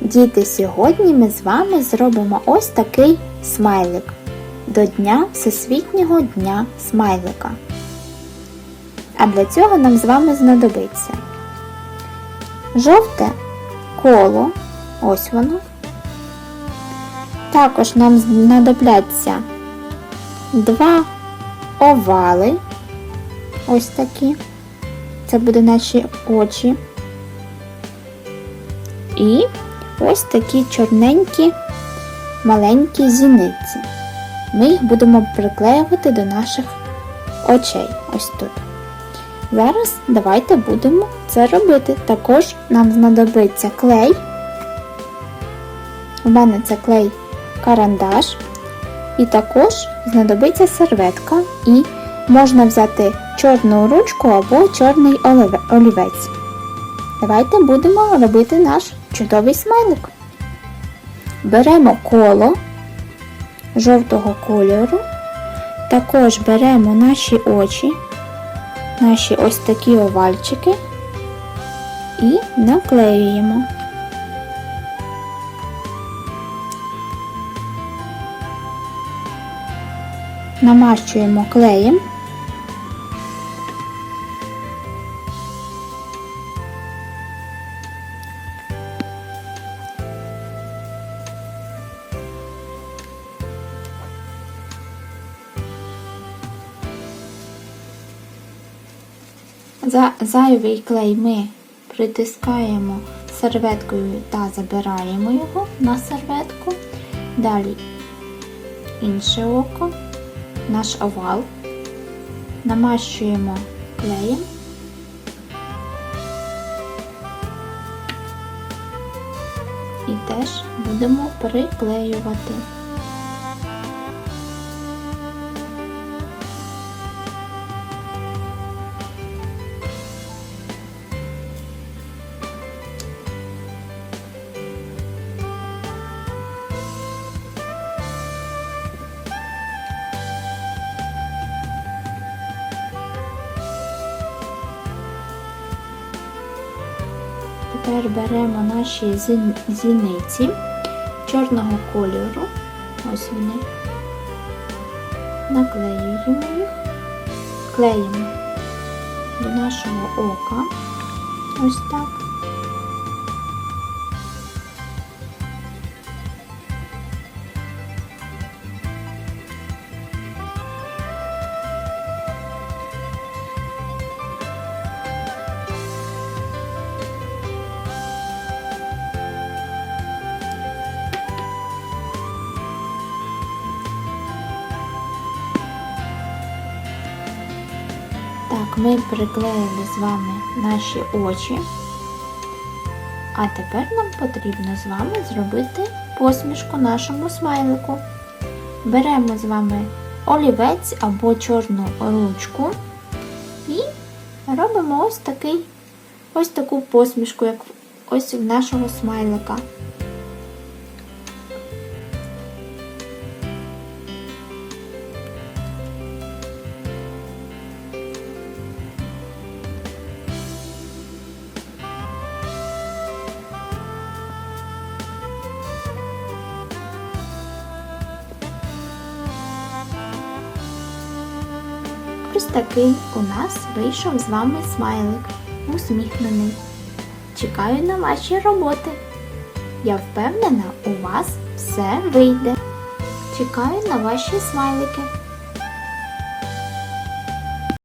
Діти, сьогодні ми з вами зробимо ось такий смайлик до Дня Всесвітнього дня смайлика. А для цього нам з вами знадобиться жовте коло, ось воно. Також нам знадобляться два овали, ось такі. Це буде наші очі. І ось такі чорненькі маленькі зіниці. Ми їх будемо приклеювати до наших очей. Ось тут. Зараз давайте будемо це робити. Також нам знадобиться клей. У мене це клей карандаш. І також знадобиться серветка і можна взяти чорну ручку або чорний олівець. Давайте будемо робити наш чудовий смайлик. Беремо коло жовтого кольору, також беремо наші очі, наші ось такі овальчики і наклеюємо. Намащуємо клеєм. За зайвий клей ми притискаємо серветкою та забираємо його на серветку. Далі інше око, наш овал, намащуємо клеєм. І теж будемо приклеювати. Тепер беремо наші зіниці чорного кольору. Ось вони. Наклеюємо їх, клеїмо до нашого ока. Ось так. Так, ми приклеїли з вами наші очі. А тепер нам потрібно з вами зробити посмішку нашому смайлику. Беремо з вами олівець або чорну ручку і робимо ось такий, ось таку посмішку, як ось в нашого смайлика. Ось такий у нас вийшов з вами смайлик, усміхнений. Чекаю на ваші роботи. Я впевнена, у вас все вийде. Чекаю на ваші смайлики.